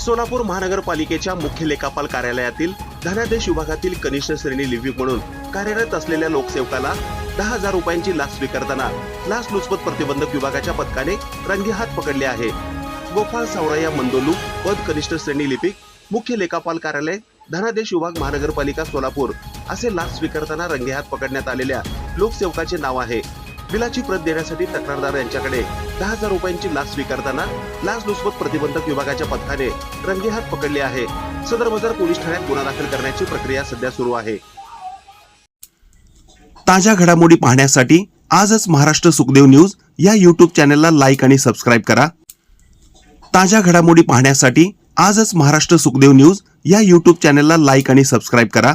सोलापूर महानगरपालिकेच्या मुख्य लेखापाल कार्यालयातील धनादेश विभागातील कनिष्ठ श्रेणी लिपिक म्हणून कार्यरत असलेल्या लोकसेवकाला दहा हजार रुपयांची लाच स्वीकारताना लाचलुचपत प्रतिबंधक विभागाच्या पथकाने रंगेहात पकडले आहे. गोपाळ सावराया मंदोलू पद कनिष्ठ श्रेणी लिपिक मुख्य लेखापाल कार्यालय धनादेश विभाग महानगरपालिका सोलापूर असे लाच स्वीकारताना रंगेहात पकडण्यात आलेल्या लोकसेवकाचे नाव आहे. बिलाची प्रत देण्यासाठी तक्रारदार यांच्याकडे दहा हजार रुपयांची लाच स्वीकारताना लाचलुचपत प्रतिबंधक विभागाच्या पथकाने रंगेहात पकडले आहे. सदर बाजार पोलीस ठाण्यात गुन्हा दाखल करण्याची प्रक्रिया सध्या सुरू आहे. ताज्या घडामोडी पाहण्यासाठी आजच महाराष्ट्र सुखदेव न्यूज या यूट्यूब चॅनलला लाईक आणि सबस्क्राईब करा. ताज्या घडामोडी पाहण्यासाठी आजच महाराष्ट्र सुखदेव न्यूज या युट्यूब चॅनलला लाईक आणि सबस्क्राईब करा.